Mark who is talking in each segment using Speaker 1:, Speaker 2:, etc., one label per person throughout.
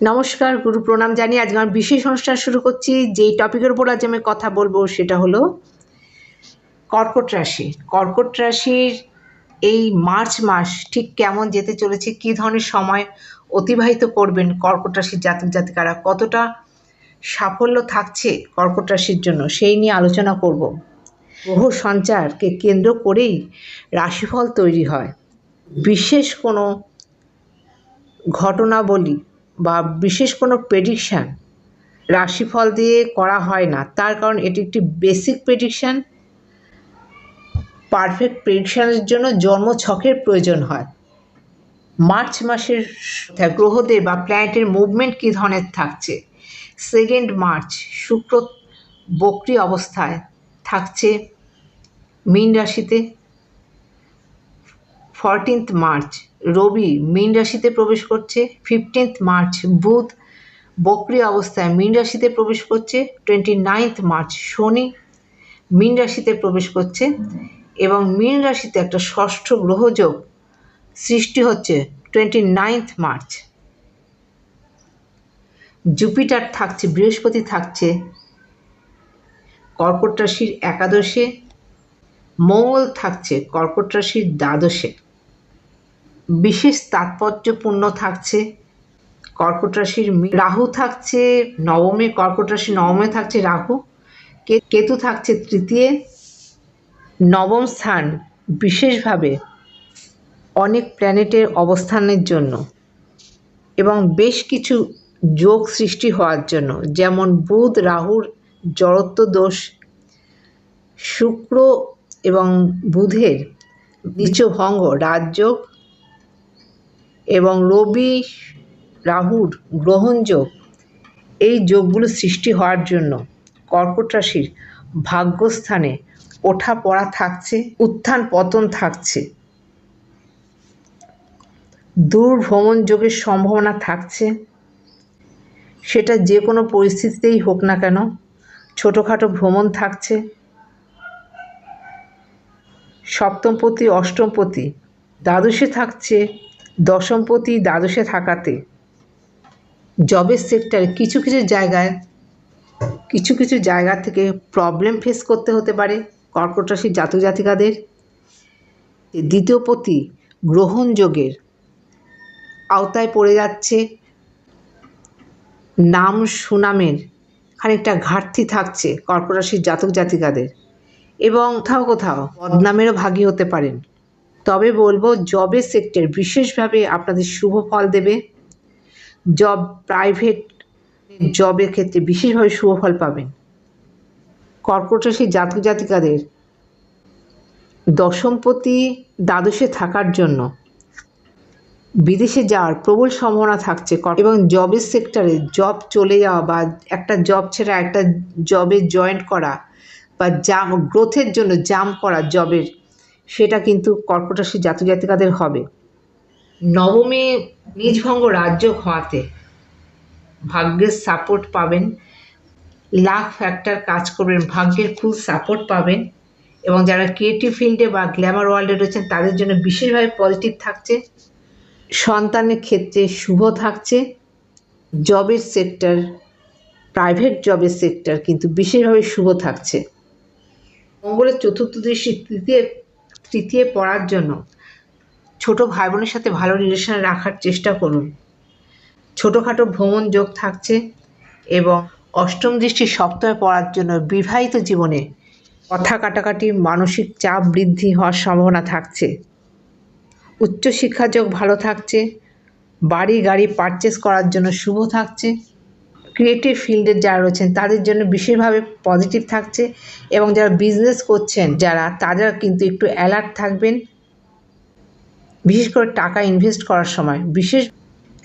Speaker 1: নমস্কার, গুরু প্রণাম জানি আজকে আমার বিশেষ অনুষ্ঠান শুরু করছি। যেই টপিকের উপর আজ আমি কথা বলব সেটা হলো কর্কট রাশি। কর্কট রাশির এই মার্চ মাস ঠিক কেমন যেতে চলেছে, কী ধরনের সময় অতিবাহিত করবেন কর্কট রাশির জাতক জাতিকারা, কতটা সাফল্য থাকছে কর্কট রাশির জন্য সেই নিয়ে আলোচনা করব। গ্রহ সঞ্চারকে কেন্দ্র করেই রাশিফল তৈরি হয়। বিশেষ কোনো ঘটনাবলী বা বিশেষ কোনো প্রেডিকশান রাশিফল দিয়ে করা হয় না। তার কারণ এটি একটি বেসিক প্রেডিকশান পারফেক্ট প্রেডিকশানের জন্য জন্ম ছকের প্রয়োজন হয়। মার্চ মাসের গ্রহদের বা প্ল্যানেটের মুভমেন্ট কী ধরনের থাকছে? সেকেন্ড মার্চ, শুক্র বক্রি অবস্থায় থাকছে মীন রাশিতে। ফরটিন্থ মার্চ রবি মীন রাশিতে প্রবেশ করছে ফিফটিন্থ মার্চ বুধ বক্রি অবস্থায় মীন রাশিতে প্রবেশ করছে টোয়েন্টি নাইন্থ মার্চ শনি মীন রাশিতে প্রবেশ করছে এবং মীন রাশিতে একটা ষষ্ঠ গ্রহযোগ সৃষ্টি হচ্ছে টোয়েন্টি নাইন্থ মার্চ জুপিটার থাকছে, বৃহস্পতি থাকছে, কর্কট রাশির একাদশে, মঙ্গল থাকছে কর্কট রাশির দ্বাদশে। বিশেষ তাৎপর্যপূর্ণ থাকছে কর্কট রাশির রাহু থাকছে নবমে, কর্কট রাশির নবমে থাকছে রাহু। কেতু থাকছে তৃতীয়। নবম স্থান বিশেষভাবে অনেক প্ল্যানেটের অবস্থানের জন্য এবং বেশ কিছু যোগ সৃষ্টি হওয়ার জন্য। যেমন বুধ, রাহুর জড়ত্ব দোষ শুক্র এবং বুধের নিচভঙ্গ রাজযোগ এবং রবি রাহুর গ্রহণযোগ এই যোগগুলো সৃষ্টি হওয়ার জন্য কর্কট রাশির ভাগ্যস্থানে ওঠা পড়া থাকছে, উত্থান পতন থাকছে। দূর ভ্রমণ যোগের সম্ভাবনা থাকছে। সেটা যে কোনো পরিস্থিতিতেই হোক না কেন, ছোটোখাটো ভ্রমণ থাকছে। সপ্তমপতি, অষ্টমপতি, দ্বাদশে থাকছে। দশমপতি দ্বাদশে থাকাতে জবের সেক্টরে কিছু কিছু জায়গায়, কিছু কিছু জায়গা থেকে প্রবলেম ফেস করতে হতে পারে কর্কট রাশির জাতক জাতিকাদের। দ্বিতীয় পতি গ্রহণযোগের আওতায় পড়ে যাচ্ছে। নাম সুনামের খানিকটা ঘাটতি থাকছে কর্কট রাশির জাতক জাতিকাদের। এবং কোথাও কোথাও বদনামেরও ভাগী হতে পারেন। তবে বলব জবের সেক্টর বিশেষভাবে আপনাদের শুভ ফল দেবে। জব প্রাইভেট জবের ক্ষেত্রে বিশেষভাবে শুভ ফল পাবেন। কর্কট জাতক জাতিকাদের দশমপতি দ্বাদশে থাকার জন্য বিদেশে যাওয়ার প্রবল সম্ভাবনা থাকছে। এবং জবের সেক্টরে জব চলে যাওয়া বা একটা জব ছেড়ে একটা জবে জয়েন্ট করা বা জাম গ্রোথের জন্য জাম করা জবের সেটা কিন্তু কর্কট রাশির জাতিকাদের হবে। নবমে নিজভঙ্গ রাজ্য হওয়াতে ভাগ্যের সাপোর্ট পাবেন লাখ ফ্যাক্টর কাজ করবেন ভাগ্যের ফুল সাপোর্ট পাবেন এবং যারা ক্রিয়েটিভ ফিল্ডে বা গ্ল্যামার ওয়ার্ল্ডে রয়েছেন, তাদের জন্য বিশেষভাবে পজিটিভ থাকছে। সন্তানের ক্ষেত্রে শুভ থাকছে। জবের সেক্টর প্রাইভেট জবের সেক্টর কিন্তু বিশেষভাবে শুভ থাকছে। মঙ্গলের চতুর্থ দৃষ্টি, তৃতীয় তৃতীয় পড়ার জন্য। ছোট ভাই বোনের সাথে ভালো রিলেশন রাখার চেষ্টা করুন। ছোটোখাটো ভ্রমণ যোগ থাকছে এবং অষ্টম দৃষ্টি সপ্তাহে পড়ার জন্য বিবাহিত জীবনে কথা কাটাকাটি মানসিক চাপ বৃদ্ধি হওয়ার সম্ভাবনা থাকছে। উচ্চশিক্ষা যোগ ভালো থাকছে। বাড়ি গাড়ি পারচেস করার জন্য শুভ থাকছে। ক্রিয়েটিভ ফিল্ডের যারা রয়েছেন, তাদের জন্য বিশেষভাবে পজিটিভ থাকছে এবং যারা বিজনেস করছেন, যারা তারা কিন্তু একটু অ্যালার্ট থাকবেন। বিশেষ করে টাকা ইনভেস্ট করার সময় বিশেষ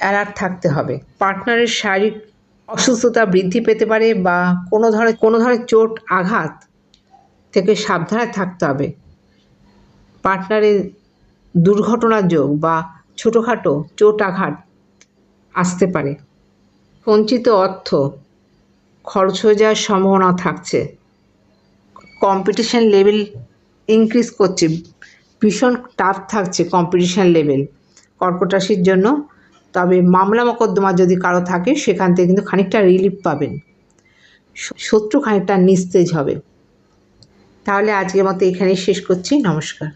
Speaker 1: অ্যালার্ট থাকতে হবে। পার্টনারের শারীরিক অসুস্থতা বৃদ্ধি পেতে পারে বা কোনো ধরনের কোনো ধরনের চোট, আঘাত থেকে সাবধানে থাকতে হবে। পার্টনারের দুর্ঘটনার যোগ বা ছোটোখাটো চোট, আঘাত আসতে পারে। সঞ্চিত অর্থ খরচ হয়ে যাওয়ার সম্ভাবনা থাকছে। কম্পিটিশন লেভেল ইনক্রিজ করছে। ভীষণ টাফ থাকছে কম্পিটিশন লেভেল কর্কট রাশির জন্য। তবে মামলা মকদ্দমা যদি কারও থাকে, সেখান থেকে কিন্তু খানিকটা রিলিফ পাবেন। শত্রু খানিকটা নিস্তেজ হবে। তাহলে আজকের মতো এখানেই শেষ করছি। নমস্কার।